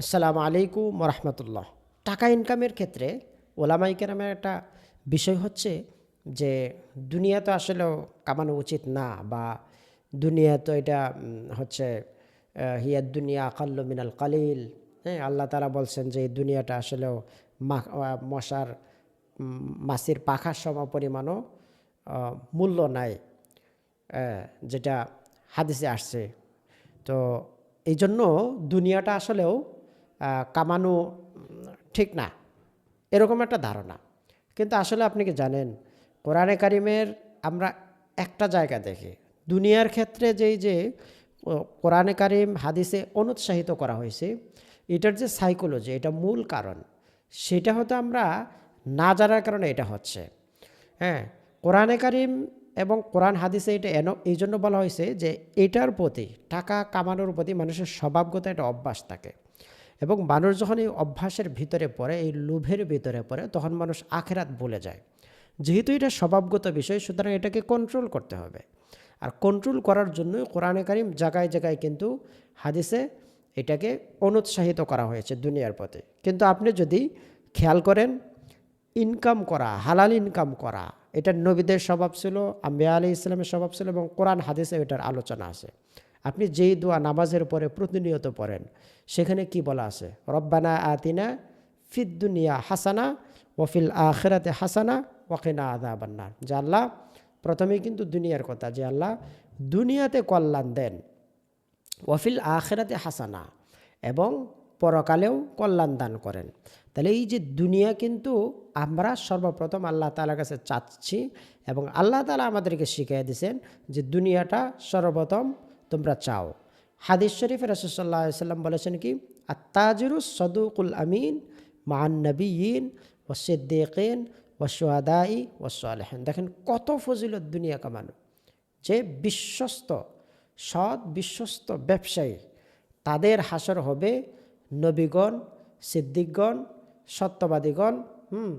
আসসালামু আলাইকুম রহমতুল্লাহ টাকা ইনকামের ক্ষেত্রে ওলামাই কেরামের একটা বিষয় হচ্ছে যে দুনিয়া তো আসলেও কামানো উচিত না বা দুনিয়া তো এটা হচ্ছে হিয়ার দুনিয়া আকাল্ল মিনাল কালিল। হ্যাঁ আল্লাহ তারা বলছেন যে এই দুনিয়াটা আসলেও মশার মাছির পাখার সম পরিমাণও মূল্য নাই যেটা হাদিসে আসছে। তো এই জন্য দুনিয়াটা আসলেও কামানো, ঠিক না। এরকম একটা ধারণা। কিন্তু আসলে আপনি কি জানেন, কোরআনে কারিমের আমরা একটা জায়গা দেখি। দুনিয়ার ক্ষেত্রে যেই যে কোরআনে কারিম হাদিসে অনুৎসাহিত করা হয়েছে, এটার যে সাইকোলজি এটা মূল কারণ। সেটা হয়তো আমরা না জানার কারণে এটা হচ্ছে। হ্যাঁ কোরআনে কারিম এবং কোরআন হাদিসে এটা এন, এই জন্য বলা হয়েছে যে, এটার প্রতি, টাকা কামানোর প্রতি মানুষের স্বভাবগত একটা অভ্যাস থাকে। এবং মানুষ যখন এই অভ্যাসের ভিতরে পড়ে, এই লোভের ভিতরে পড়ে, তখন মানুষ আখেরাত ভুলে যায়। যেহেতু এটা স্বভাবগত বিষয়, সুতরাং এটাকে কন্ট্রোল করতে হবে। আর কন্ট্রোল করার জন্য কোরআনে কারিম জায়গায় জায়গায় কিন্তু হাদিসে এটাকে অনুৎসাহিত করা হয়েছে দুনিয়ার পথে। কিন্তু আপনি যদি খেয়াল করেন ইনকাম করা, হালাল ইনকাম করা, এটা নবীদের স্বভাব ছিল, আম্বিয়া আলী ইসলামের স্বভাব ছিল এবং কোরআন হাদিসে এটার আলোচনা আছে। আপনি যেই দোয়া নামাজের পরে প্রতিনিয়ত পড়েন, সেখানে কি বলা আছে? রব্বানা আতিনা ফিদ দুনিয়া হাসানা ওফিল আখেরাতে হাসানা ওয়াকিনা আদা বান্নার যে আল্লাহ প্রথমেই কিন্তু দুনিয়ার কথা, যে আল্লাহ দুনিয়াতে কল্যাণ দেন ওয়াফিল আখেরাতে হাসানা এবং পরকালেও কল্যাণ দান করেন। তাহলে এই যে দুনিয়া কিন্তু আমরা সর্বপ্রথম আল্লাহ তালার কাছে চাচ্ছি এবং আল্লাহ তালা আমাদেরকে শিখিয়ে দিয়েছেন যে দুনিয়াটা সর্বপ্রথম তোমরা চাও। হাদিস শরীফ রসুল্লাহ সাল্লাম বলেছেন কি? আত্তাজরুস সদুকুল আমিন মান নবীন ও সিদ্দিকিন ও সোয়াদাই ও সোয়ালেহেন দেখেন কত ফজিলত দুনিয়া কামানো। যে বিশ্বস্ত, সৎ বিশ্বস্ত ব্যবসায়ী, তাদের হাসর হবে নবীগণ, সিদ্দিকগণ, সত্যবাদীগণ, হুম,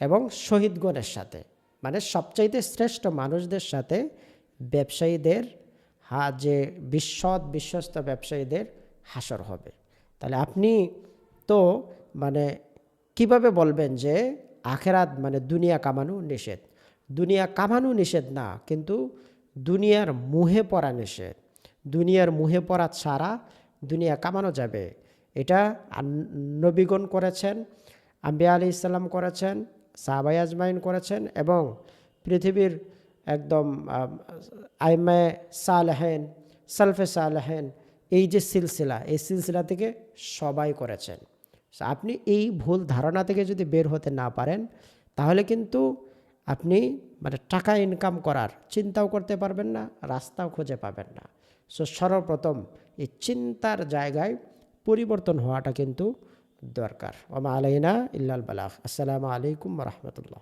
এবং শহীদগণের সাথে। মানে সবচাইতে শ্রেষ্ঠ মানুষদের সাথে ব্যবসায়ীদের হা যে বিশ্বৎ বিশ্বস্ত ব্যবসায়ীদের হাসর হবে। তাহলে আপনি তো মানে কীভাবে বলবেন যে আখেরাত মানে দুনিয়া কামানো নিষেধ? দুনিয়া কামানো নিষেধ না, কিন্তু দুনিয়ার মুহে পড়া নিষেধ। দুনিয়ার মুহে পড়া ছাড়া দুনিয়া কামানো যাবে। এটা নবীগণ করেছেন, আম্বিয়া আলি ইসলাম করেছেন সাহাবাই আজমাইন করেছেন এবং পৃথিবীর একদম আইমায় সালেহেন, সালফে সালেহেন, এই যে সিলসিলা, এই সিলসিলা থেকে সবাই করেছেন। আপনি এই ভুল ধারণা থেকে যদি বের হতে না পারেন, তাহলে কিন্তু আপনি মানে টাকা ইনকাম করার চিন্তাও করতে পারবেন না, রাস্তাও খুঁজে পাবেন না। সো সর্বপ্রথম এই চিন্তার জায়গায় পরিবর্তন হওয়াটা কিন্তু দরকার। ওমা আলাইনা ইল্লাল বালাহ আসসালামু আলাইকুম রহমতুল্লাহ।